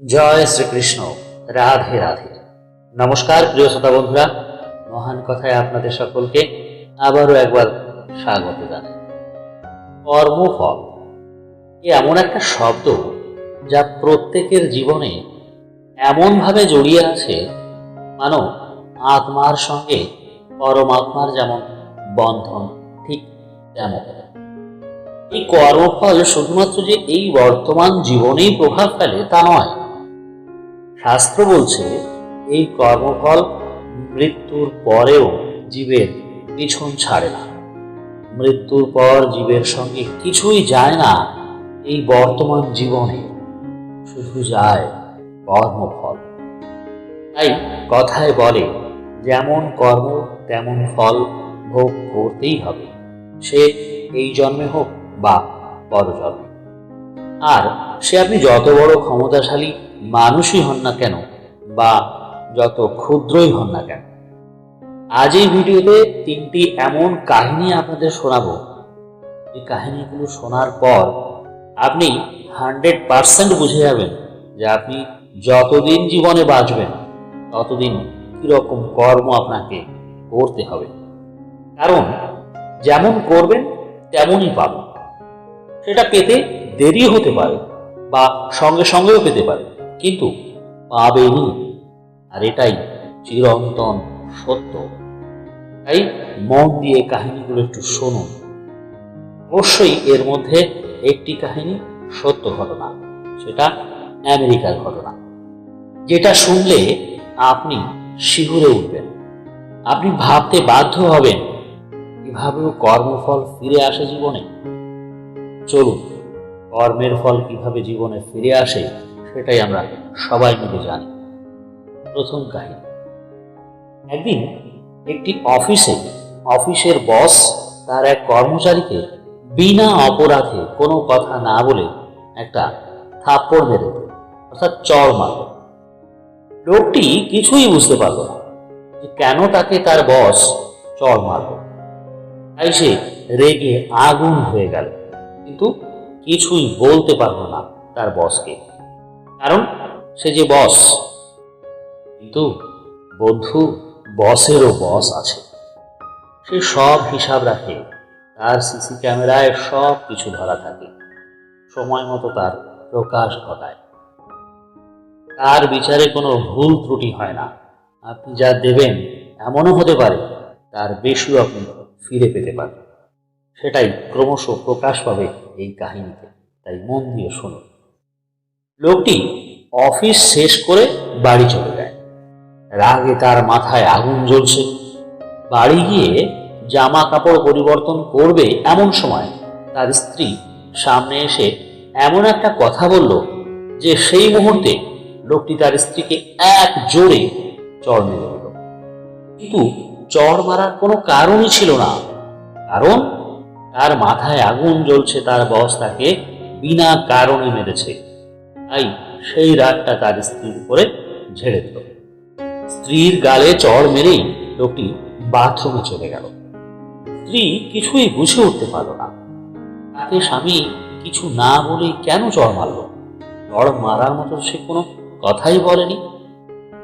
জয় শ্রীকৃষ্ণ, রাধে রাধে। নমস্কার প্রিয় শ্রোতা বন্ধুরা, মহান কথায় আপনাদের সকলকে আবারও একবার স্বাগত জানাই। কর্মফল, এ এমন একটা শব্দ যা প্রত্যেকের জীবনে এমনভাবে জড়িয়ে আছে মানো আত্মার সঙ্গে পরমাত্মার যেমন বন্ধন, ঠিক তেমন এই কর্মফল শুধুমাত্র যে এই বর্তমান জীবনেই প্রভাব ফেলে তা নয় শাস্ত্র বলছে, এই কর্মফল মৃত্যুর পরেও জীবের পিছন ছাড়ে না। মৃত্যুর পর জীবের সঙ্গে কিছুই যায় না এই বর্তমান জীবনে, শুধু যায় কর্মফল। তাই কথায় বলে, যেমন কর্ম, তেমন ফল ভোগ করতেই হবে। সে এই জন্মে হোক বা পরজন্মে। আর সে আপনি যত বড় ক্ষমতাশালী মানুষই হন না কেন বা যত ক্ষুদ্রই হন না কেন? আজ এই ভিডিওতে তিনটি এমন কাহিনী আপনাদের শোনাবো। যে কাহিনীগুলো শোনার পর আপনি হান্ড্রেড পার্সেন্ট বুঝে যাবেন যে আপনি যতদিন জীবনে বাঁচবেন, ততদিন কীরকম কর্ম আপনাকে করতে হবে। কারণ যেমন করবেন, তেমনই পাবেন। সেটা পেতে দেরি হতে পারে বা সঙ্গে সঙ্গেও পেতে পারে। কিন্তু পাবেনি। আর এটাই চিরন্তন সত্য। তাই মন দিয়ে কাহিনীগুলো একটু শুনুন অবশ্যই এর মধ্যে একটি কাহিনী সত্য ঘটনা, সেটা আমেরিকার ঘটনা। যেটা শুনলে আপনি শিহুরে উঠবেন। আপনি ভাবতে বাধ্য হবেন, কিভাবেও কর্মফল ফিরে আসে জীবনে? চলুন, কর্মের ফল কীভাবে জীবনে ফিরে আসে সেটাই আমরা সবাই মিলে জানি। প্রথম কাহিনী। একদিন একটি অফিসে অফিসের বস তার এক কর্মচারীকে বিনা অপরাধে কোনো কথা না বলে একটা থাপ্পড় মেরে, অর্থাৎ চর মারল। লোকটি কিছুই বুঝতে পারল না যে কেন তাকে তার বস চর মারল। তাই সে রেগে আগুন হয়ে গেল, কিন্তু কিছুই বলতে পারল না তার বসকে। কারণ সে যে বস, কিন্তু বন্ধু বসেরও বস আছে। সে সব হিসাব রাখে, তার সিসি ক্যামেরায় সব কিছু ধরা থাকে, সময় মতো তার প্রকাশ ঘটায়। তার বিচারে কোনো ভুল ত্রুটি হয় না। আপনি যা দেবেন, এমনও হতে পারে, তার বেশিও আপনি ফিরে পেতে পারেন। সেটাই ক্রমশ প্রকাশ পাবে এই কাহিনীতে। তাই মন দিয়ে শুনুন। লোকটি অফিস শেষ করে বাড়ি চলে যায়। রাগে তার মাথায় আগুন জ্বলছে। বাড়ি গিয়ে জামা কাপড় পরিবর্তন করবে এমন সময় তার স্ত্রী সামনে এসে এমন একটা কথা বলল যে সেই মুহূর্তে লোকটি তার স্ত্রীকে এক জোরে চর মেরে দিল। কিন্তু চড় মারার কোনো কারণই ছিল না। কারণ তার মাথায় আগুন জ্বলছে তার বস তাকে বিনা কারণে মেরেছে। তাই সেই রাগটা তার স্ত্রীর উপরে ঝেড়ে দিল। স্ত্রীর গালে চড় মেরেই লোকটি বাথরুমে চলে গেল। স্ত্রী কিছুই বুঝে উঠতে পারল না। তাকে স্বামী কিছু না বলে কেন চড় মারল? চড় মারার মতো সে কোনো কথাই বলেনি।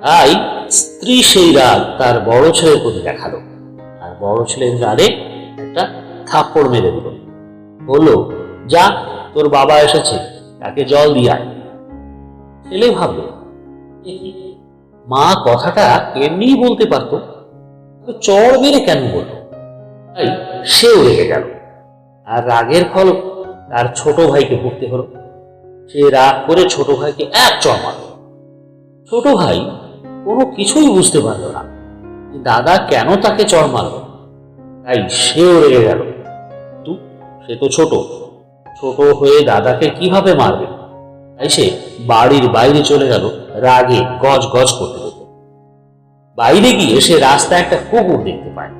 তাই স্ত্রী সেই রাগ তার বড় ছেলের প্রতি দেখাল। আর বড় ছেলের গালে একটা থাপ্পড় মেরে দিল। বলল, যা, তোর বাবা এসেছে, তাকে জল দিয়ে ছেলে ভাবল, "এ কি? মা কথাটা এমনিই বলতে পারতো চড় মেরে কেন বলল? তাই সেও রেগে গেল। আর রাগের ফল তার ছোট ভাইকে ভুগতে হলো। সে রাগ করে ছোট ভাইকে এক চড় মারল। ছোট ভাই কোনো কিছুই বুঝতে পারল না দাদা কেন তাকে চড় মারল। তাই সেও রেগে গেল। কিন্তু সে তো ছোট। ছোট হয়ে দাদাকে কীভাবে মারবে? তাই সে বাড়ির বাইরে চলে গেল, রাগে গজ গজ করতে করতে। বাইরে গিয়ে সে রাস্তায় একটা কুকুর দেখতে পায়।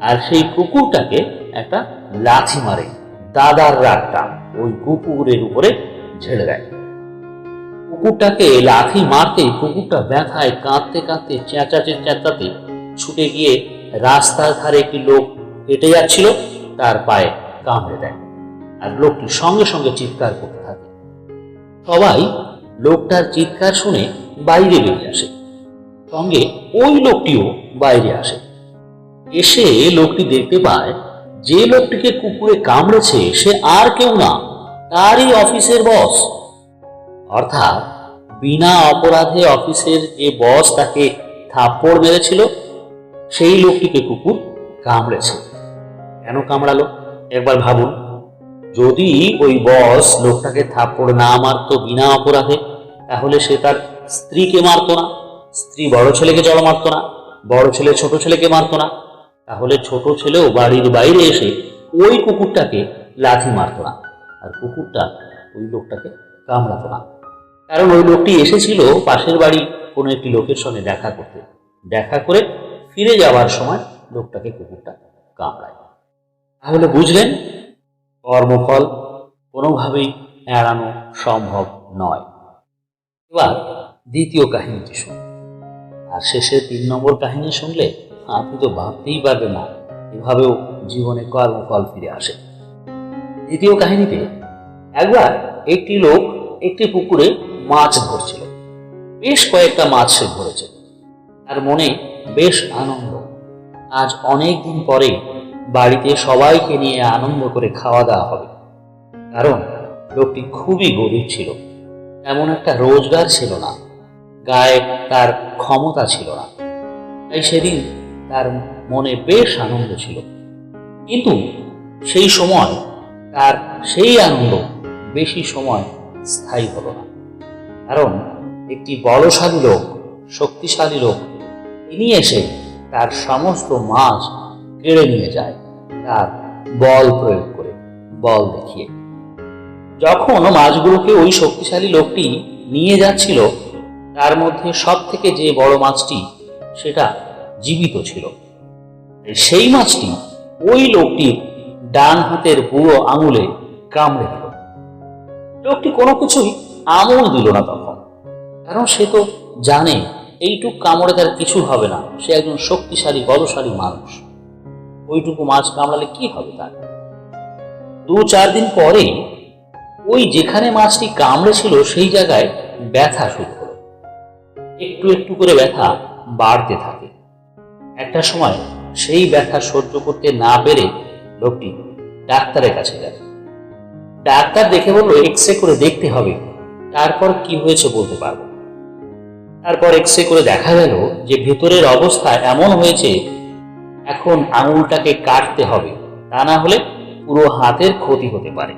আর সেই কুকুরটাকে একটা লাথি মারে, দাদার রাগটা ওই কুকুরের উপরে ঝেড়ে দেয়। কুকুরটাকে লাথি মারতে কুকুরটা ব্যথায় কাঁদতে কাঁদতে চেঁচাতে চেঁচাতে ছুটে গিয়ে রাস্তার ধারে একটি লোক হেঁটে যাচ্ছিল, তার পায়ে কামড়ে দেয়। আর লোকটি সঙ্গে সঙ্গে চিৎকার করতে সবাই লোকটার চিৎকার শুনে বাইরে বেরিয়ে আসে। সঙ্গে ওই লোকটিও বাইরে আসে। এসে লোকটি দেখতে পায়, যে লোকটিকে কুকুরে কামড়েছে সে আর কেউ না, তারই অফিসের বস। অর্থাৎ বিনা অপরাধে অফিসের যে বস তাকে থাপ্পড় মেরেছিল, সেই লোকটিকে কুকুর কামড়েছে। কেন কামড়ালো? একবার ভাবুন। যদি ওই বস লোকটাকে থাপ্পড় না মারতো বিনা অপরাধে, তাহলে সে তার স্ত্রীকে মারতো না, স্ত্রী বড় ছেলেকে জল মারতো না, বড় ছেলে ছোট ছেলেকে মারতো না, তাহলে ছোট ছেলেও বাড়ির বাইরে এসে ওই কুকুরটাকে লাথি মারতো না, আর কুকুরটা ওই লোকটাকে কামড়াতো না। কারণ ওই লোকটি এসেছিল পাশের বাড়ি কোনো একটি লোকের সঙ্গে দেখা করতে। দেখা করে ফিরে যাওয়ার সময় লোকটাকে কুকুরটা কামড়ায়। তাহলে বুঝলেন কর্মফল কোনোভাবেই এড়ানো সম্ভব নয়। এবার দ্বিতীয় কাহিনীটি শুন আর শেষে তিন নম্বর কাহিনী শুনলে আপনি তো ভাবতেই পারবেন না এভাবেও জীবনে কর্মফল ফিরে আসে। দ্বিতীয় কাহিনীতে, একবার একটি লোক একটি পুকুরে মাছ ধরছিল। বেশ কয়েকটা মাছ সে ধরেছে। তার মনে বেশ আনন্দ। আজ অনেক দিন পরে বাড়িতে সবাইকে নিয়ে আনন্দ করে খাওয়া দাওয়া হবে। কারণ লোকটি খুবই গরিব ছিল। এমন একটা রোজগার ছিল না। গায়ে তার ক্ষমতা ছিল না। তাই সেদিন তার মনে বেশ আনন্দ ছিল। কিন্তু সেই সময় তার সেই আনন্দ বেশি সময় স্থায়ী হলো না। কারণ একটি বলশালী লোক, শক্তিশালী লোক, তিনি এসে তার সমস্ত মাছ কেড়ে নিয়ে যায়। তার বল প্রয়োগ করে, বল দেখিয়ে। যখন মাছগুলোকে ওই শক্তিশালী লোকটি নিয়ে যাচ্ছিল, তার মধ্যে সব থেকে যে বড় মাছটি, সেটা জীবিত ছিল। সেই মাছটি ওই লোকটির ডান হাতের বুড়ো আঙুলে কামড়ে দিল। লোকটি কোনো কিছুই আমল দিল না তখন। কারণ সে তো জানে, এইটুক কামড়ে তার কিছু হবে না। সে একজন শক্তিশালী বলশালী মানুষ। ওইটুকু মাছ কামড়ালে কি হবে তার? দু চার দিন পরে ওই যেখানে মাছটি কামড়েছিল সেই জায়গায় ব্যথা শুরু হলো। একটু একটু করে ব্যথা বাড়তে থাকে। একটা সময় সেই ব্যথা সহ্য করতে না পেরে লোকটি ডাক্তারের কাছে গেল। ডাক্তার দেখে বলল এক্স রে করে দেখতে হবে। তারপর কি হয়েছে বলতে পারব তারপর এক্স রে করে দেখা গেল যে ভেতরের অবস্থা এমন হয়েছে এখন আঙুলটাকে কাটতে হবে। তা না হলে পুরো হাতের ক্ষতি হতে পারে।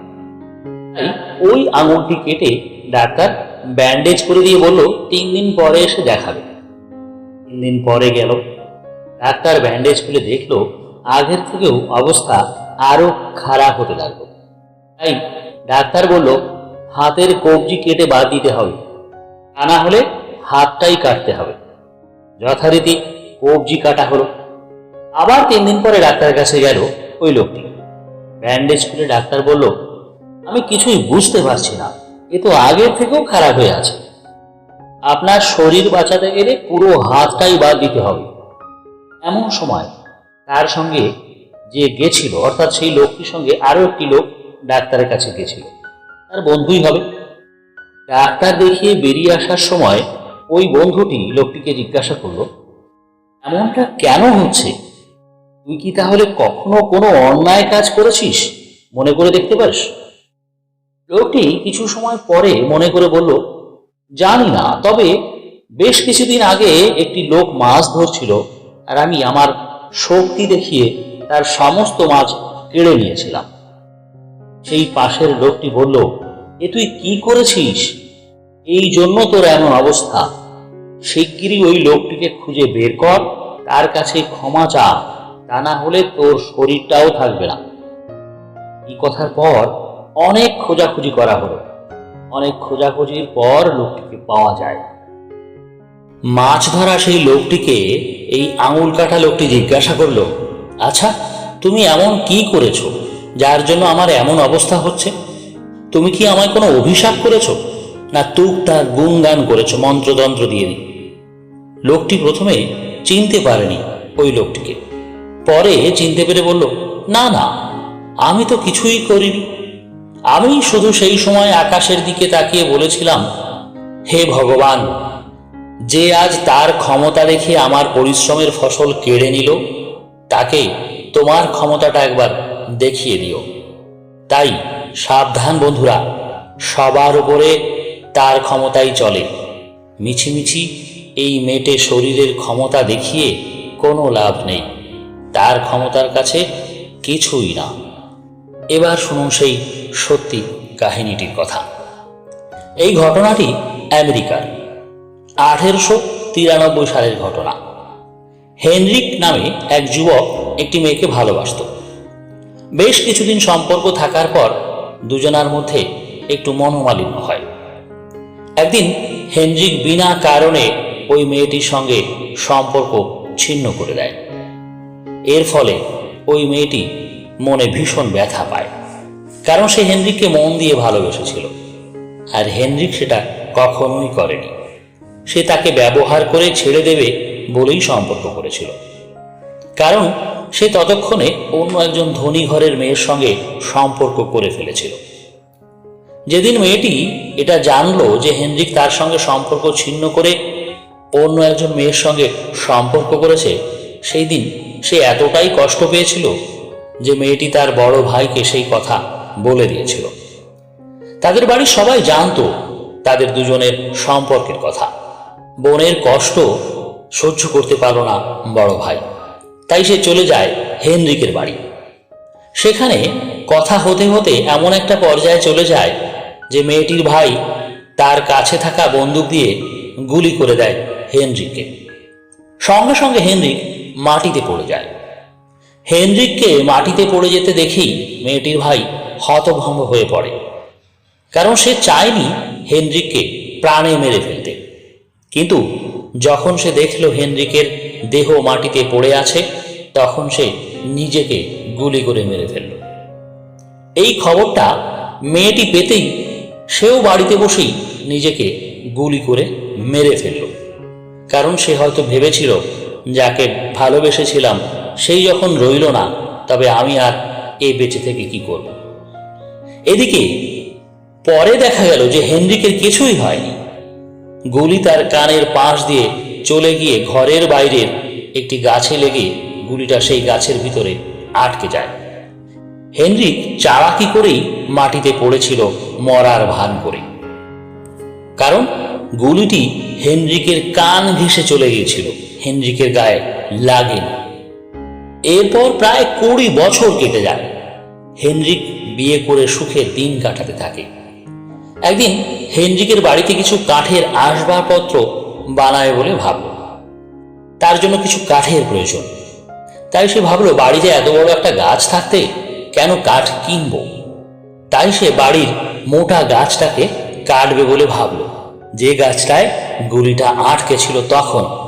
তাই ওই আঙুলটি কেটে ডাক্তার ব্যান্ডেজ করে দিয়ে বলল, তিন দিন পরে এসে দেখাবে। তিন দিন পরে গেল। ডাক্তার ব্যান্ডেজ খুলে দেখল, আগের থেকেও অবস্থা আরও খারাপ হতে লাগল। তাই ডাক্তার বলল, হাতের কবজি কেটে বাদ দিতে হবে। তা না হলে হাতটাই কাটতে হবে। যথারীতি কবজি কাটা হলো। আবার তিন দিন পরে ডাক্তারের কাছে গেল ওই লোকটি। ব্যান্ডেজ খুলে ডাক্তার বলল, আমি কিছুই বুঝতে পারছি না। এ তো আগের থেকেও খারাপ হয়ে আছে। আপনার শরীর বাঁচাতে গেলে পুরো হাতটাই বাদ দিতে হবে। এমন সময় তার সঙ্গে যে গেছিল, অর্থাৎ সেই লোকটির সঙ্গে আরও একটি লোক ডাক্তারের কাছে গেছিল। তার বন্ধুই হবে। ডাক্তার দেখিয়ে বেরিয়ে আসার সময় ওই বন্ধুটি লোকটিকে জিজ্ঞাসা করল, এমনটা কেন হচ্ছে? তুই কি তাহলে কখনো কোনো অন্যায় কাজ করেছিস? মনে করে দেখতে পারিস? লোকটি কিছু সময় পরে মনে করে বলল, জানি না, তবে বেশ কিছুদিন আগে একটি লোক মাছ ধরছিল আর আমি আমার শক্তি দেখিয়ে তার সমস্ত মাছ কেড়ে নিয়েছিলাম। সেই পাশের লোকটি বলল, এ তুই কি করেছিস? এই জন্য তোর এমন অবস্থা। শিগগিরই ওই লোকটিকে খুঁজে বের কর, তার কাছে ক্ষমা চা তা না হলে তোর শরীরটাও থাকবে না। এই কথার পর অনেক খোঁজাখুঁজি করা হলো। অনেক খোঁজাখুঁজির পর লোকটিকে পাওয়া যায়। মাছ ধরা সেই লোকটিকে এই আঙুল কাটা লোকটি জিজ্ঞাসা করল আচ্ছা তুমি এমন কি করেছ যার জন্য আমার এমন অবস্থা হচ্ছে? তুমি কি আমায় কোনো অভিশাপ করেছ? না তুক তার গুণগান করেছ, মন্ত্রতন্ত্র দিয়ে? লোকটি প্রথমে চিনতে পারেনি ওই লোকটিকে। পরে চিনতে পেরে বলল, না না, আমি তো কিছুই করিনি। আমি শুধু সেই সময় আকাশের দিকে তাকিয়ে বলেছিলাম, হে ভগবান, যে আজ তার ক্ষমতা দেখে আমার পরিশ্রমের ফসল কেড়ে নিল, তাকে তোমার ক্ষমতাটা একবার দেখিয়ে দিও। তাই সাবধান বন্ধুরা, সবার উপরে তার ক্ষমতাই চলে। মিছিমিছি এই মেটে শরীরের ক্ষমতা দেখিয়ে কোনো লাভ নেই। তার ক্ষমতার কাছে কিছুই না। এবার শুনুন সেই সত্যি কাহিনীটির কথা। এই ঘটনাটি আমেরিকার আঠেরোশো তিরানব্বই সালের ঘটনা। হেনরিক নামে এক যুবক একটি মেয়েকে ভালোবাসত। বেশ কিছুদিন সম্পর্ক থাকার পর দুজনার মধ্যে একটু মনোমালিন্য হয়। একদিন হেনরিক বিনা কারণে ওই মেয়েটির সঙ্গে সম্পর্ক ছিন্ন করে দেয়। এর ফলে ওই মেয়েটি মনে ভীষণ ব্যথা পায়। কারণ সে হেনরিককে মন দিয়ে ভালোবেসেছিল। আর হেনরিক সেটা কখনোই করেনি। সে তাকে ব্যবহার করে ছেড়ে দেবে বলেই সম্পর্ক করেছিল। কারণ সে ততক্ষণে অন্য একজন ধনী ঘরের মেয়ের সঙ্গে সম্পর্ক করে ফেলেছিল। যেদিন মেয়েটি এটা জানলো যে হেনরিক তার সঙ্গে সম্পর্ক ছিন্ন করে অন্য একজন মেয়ের সঙ্গে সম্পর্ক করেছে, সেই দিন সে এতটাই কষ্ট পেয়েছিল যে মেয়েটি তার বড় ভাইকে সেই কথা বলে দিয়েছিল। তাদের বাড়ির সবাই জানতো তাদের দুজনের সম্পর্কের কথা। বোনের কষ্ট সহ্য করতে পারল না বড় ভাই। তাই সে চলে যায় হেনরিকের বাড়ি। সেখানে কথা হতে হতে এমন একটা পর্যায়ে চলে যায় যে মেয়েটির ভাই তার কাছে থাকা বন্দুক দিয়ে গুলি করে দেয় হেনরিককে। সঙ্গে সঙ্গে হেনরিক মাটিতে পড়ে যায়। হেনরিককে মাটিতে পড়ে যেতে দেখেই মেয়েটির ভাই হতভম্ব হয়ে পড়ে। কারণ সে চায়নি হেনরিককে প্রাণে মেরে ফেলতে। কিন্তু যখন সে দেখল হেনরিকের দেহ মাটিতে পড়ে আছে, তখন সে নিজেকে গুলি করে মেরে ফেলল। এই খবরটা মেয়েটি পেতেই সেও বাড়িতে বসেই নিজেকে গুলি করে মেরে ফেলল। কারণ সে হয়তো ভেবেছিল যাকে ভালোবেসেছিলাম, সেই যখন রইল না, তবে আমি আর এ বেঁচে থেকে কি করব? এদিকে পরে দেখা গেল যে হেনরিকের কিছুই হয়নি। গুলি তার কানের পাশ দিয়ে চলে গিয়ে ঘরের বাইরের একটি গাছে লেগে গুলিটা সেই গাছের ভিতরে আটকে যায়। হেনরিক চালাকি করেই মাটিতে পড়েছিল মরার ভান করে। কারণ গুলিটি হেনরিকের কান ঘেঁষে চলে গিয়েছিল। হেনরিকের গায়ে লাগেনি এরপর প্রায় কুড়ি বছর কেটে যায়। হেনরিক বিয়ে করে সুখে দিন কাটাতে থাকে। একদিন হেনরিকের বাড়িতে কিছু কাঠের আসবাবপত্র বানায় বলে ভাবল। তার জন্য কিছু কাঠের প্রয়োজন। তাই সে ভাবলো, বাড়িতে এত বড় একটা গাছ থাকতে কেন কাঠ কিনবো? তাই সে বাড়ির মোটা গাছটাকে কাটবে বলে ভাবল। যে গাছটায় গুলিটা আটকে ছিল তখন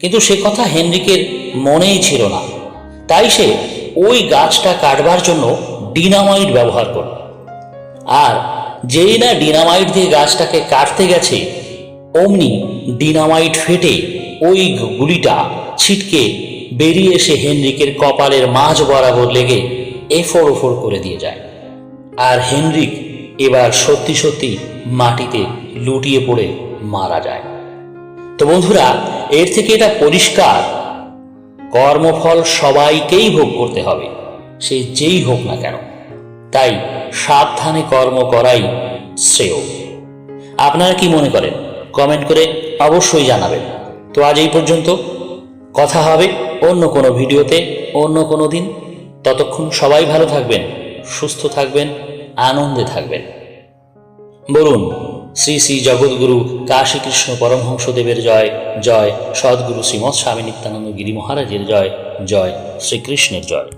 কিন্তু সে কথা হেনরিকের মনেই ছিল না। তাই সে ওই গাছটা কাটবার জন্য ডিনামাইট ব্যবহার করল। আর যেই না ডিনামাইট দিয়ে গাছটাকে কাটতে গেছে, অমনি ডিনামাইট ফেটে ওই গুলিটা ছিটকে বেরিয়ে এসে হেনরিকের কপালের মাঝ বরাবর লেগে এফোর ওফোর করে দিয়ে যায়। আর হেনরিক এবার সত্যি সত্যি মাটিতে লুটিয়ে পড়ে মারা যায়। তো বন্ধুরা, এর থেকে এটা পরিষ্কার। কর্মফল সবাইকেই ভোগ করতে হবে, সে যেই হোক না কেন। তাই সাবধানে কর্ম করাই শ্রেয়। আপনারা কি মনে করেন? কমেন্ট করে অবশ্যই জানাবেন। তো আজ এই পর্যন্ত। কথা হবে অন্য কোনো ভিডিওতে, অন্য কোনো দিন। ততক্ষণ সবাই ভালো থাকবেন, সুস্থ থাকবেন, আনন্দে থাকবেন। বলুন শ্রী শ্রী জগদ্গুরু কাশীকৃষ্ণ পরমহংসদেবের জয় জয়, সদ্গুরু শ্রীমৎ স্বামী নিত্যানন্দ গিরি মহারাজের জয় জয়, শ্রীকৃষ্ণের জয়।